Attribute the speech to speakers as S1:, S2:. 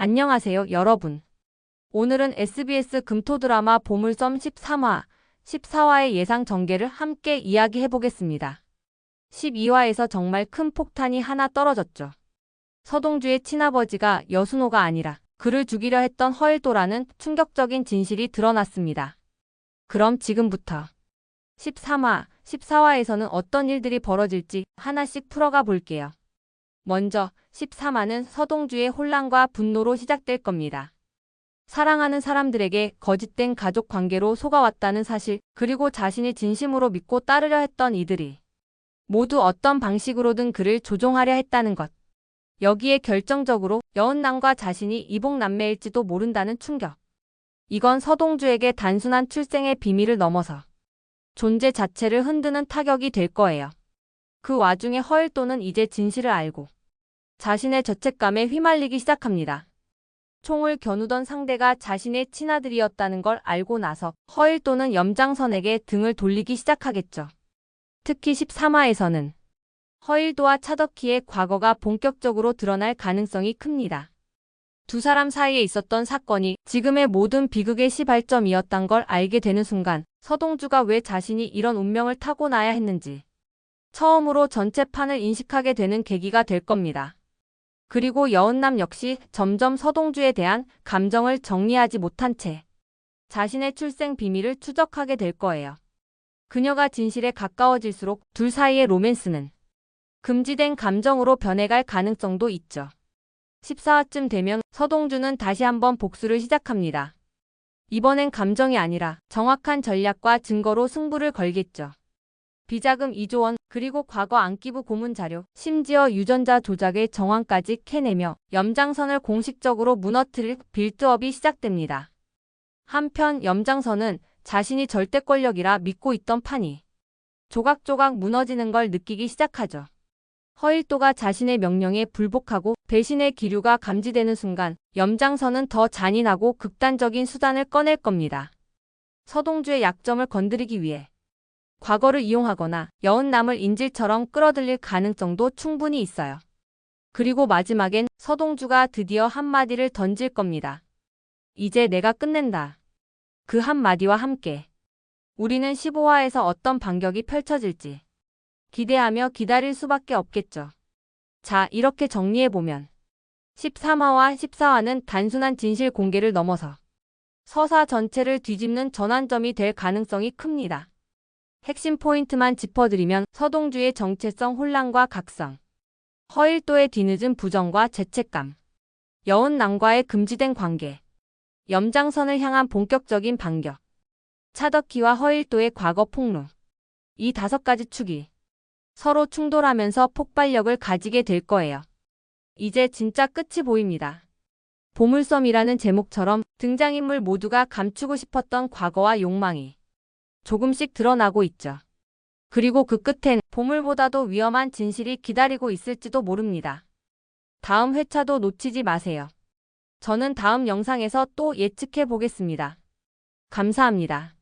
S1: 안녕하세요, 여러분. 오늘은 SBS 금토 드라마 보물섬 13화, 14화의 예상 전개를 함께 이야기해 보겠습니다. 12화에서 정말 큰 폭탄이 하나 떨어졌죠. 서동주의 친아버지가 여순호가 아니라 그를 죽이려 했던 허일도라는 충격적인 진실이 드러났습니다. 그럼 지금부터 13화, 14화에서는 어떤 일들이 벌어질지 하나씩 풀어가 볼게요. 먼저 13화는 서동주의 혼란과 분노로 시작될 겁니다. 사랑하는 사람들에게 거짓된 가족 관계로 속아왔다는 사실, 그리고 자신이 진심으로 믿고 따르려 했던 이들이 모두 어떤 방식으로든 그를 조종하려 했다는 것. 여기에 결정적으로 여은남과 자신이 이복남매일지도 모른다는 충격. 이건 서동주에게 단순한 출생의 비밀을 넘어서 존재 자체를 흔드는 타격이 될 거예요. 그 와중에 허일도는 이제 진실을 알고 자신의 죄책감에 휘말리기 시작합니다. 총을 겨누던 상대가 자신의 친아들이었다는 걸 알고 나서 허일도는 염장선에게 등을 돌리기 시작하겠죠. 특히 13화에서는 허일도와 차덕희의 과거가 본격적으로 드러날 가능성이 큽니다. 두 사람 사이에 있었던 사건이 지금의 모든 비극의 시발점이었단 걸 알게 되는 순간 서동주가 왜 자신이 이런 운명을 타고나야 했는지 처음으로 전체 판을 인식하게 되는 계기가 될 겁니다. 그리고 여은남 역시 점점 서동주에 대한 감정을 정리하지 못한 채 자신의 출생 비밀을 추적하게 될 거예요. 그녀가 진실에 가까워질수록 둘 사이의 로맨스는 금지된 감정으로 변해갈 가능성도 있죠. 14화쯤 되면 서동주는 다시 한번 복수를 시작합니다. 이번엔 감정이 아니라 정확한 전략과 증거로 승부를 걸겠죠. 비자금 2조 원, 그리고 과거 안기부 고문 자료, 심지어 유전자 조작의 정황까지 캐내며 염장선을 공식적으로 무너뜨릴 빌드업이 시작됩니다. 한편 염장선은 자신이 절대 권력이라 믿고 있던 판이 조각조각 무너지는 걸 느끼기 시작하죠. 허일도가 자신의 명령에 불복하고 배신의 기류가 감지되는 순간 염장선은 더 잔인하고 극단적인 수단을 꺼낼 겁니다. 서동주의 약점을 건드리기 위해 과거를 이용하거나 여은남을 인질처럼 끌어들일 가능성도 충분히 있어요. 그리고 마지막엔 서동주가 드디어 한마디를 던질 겁니다. 이제 내가 끝낸다. 그 한마디와 함께 우리는 15화에서 어떤 반격이 펼쳐질지 기대하며 기다릴 수밖에 없겠죠. 자, 이렇게 정리해보면 13화와 14화는 단순한 진실 공개를 넘어서 서사 전체를 뒤집는 전환점이 될 가능성이 큽니다. 핵심 포인트만 짚어드리면 서동주의 정체성 혼란과 각성, 허일도의 뒤늦은 부정과 죄책감, 여운남과의 금지된 관계, 염장선을 향한 본격적인 반격, 차덕희와 허일도의 과거 폭로, 이 다섯 가지 축이 서로 충돌하면서 폭발력을 가지게 될 거예요. 이제 진짜 끝이 보입니다. 보물섬이라는 제목처럼 등장인물 모두가 감추고 싶었던 과거와 욕망이 조금씩 드러나고 있죠. 그리고 그 끝엔 보물보다도 위험한 진실이 기다리고 있을지도 모릅니다. 다음 회차도 놓치지 마세요. 저는 다음 영상에서 또 예측해 보겠습니다. 감사합니다.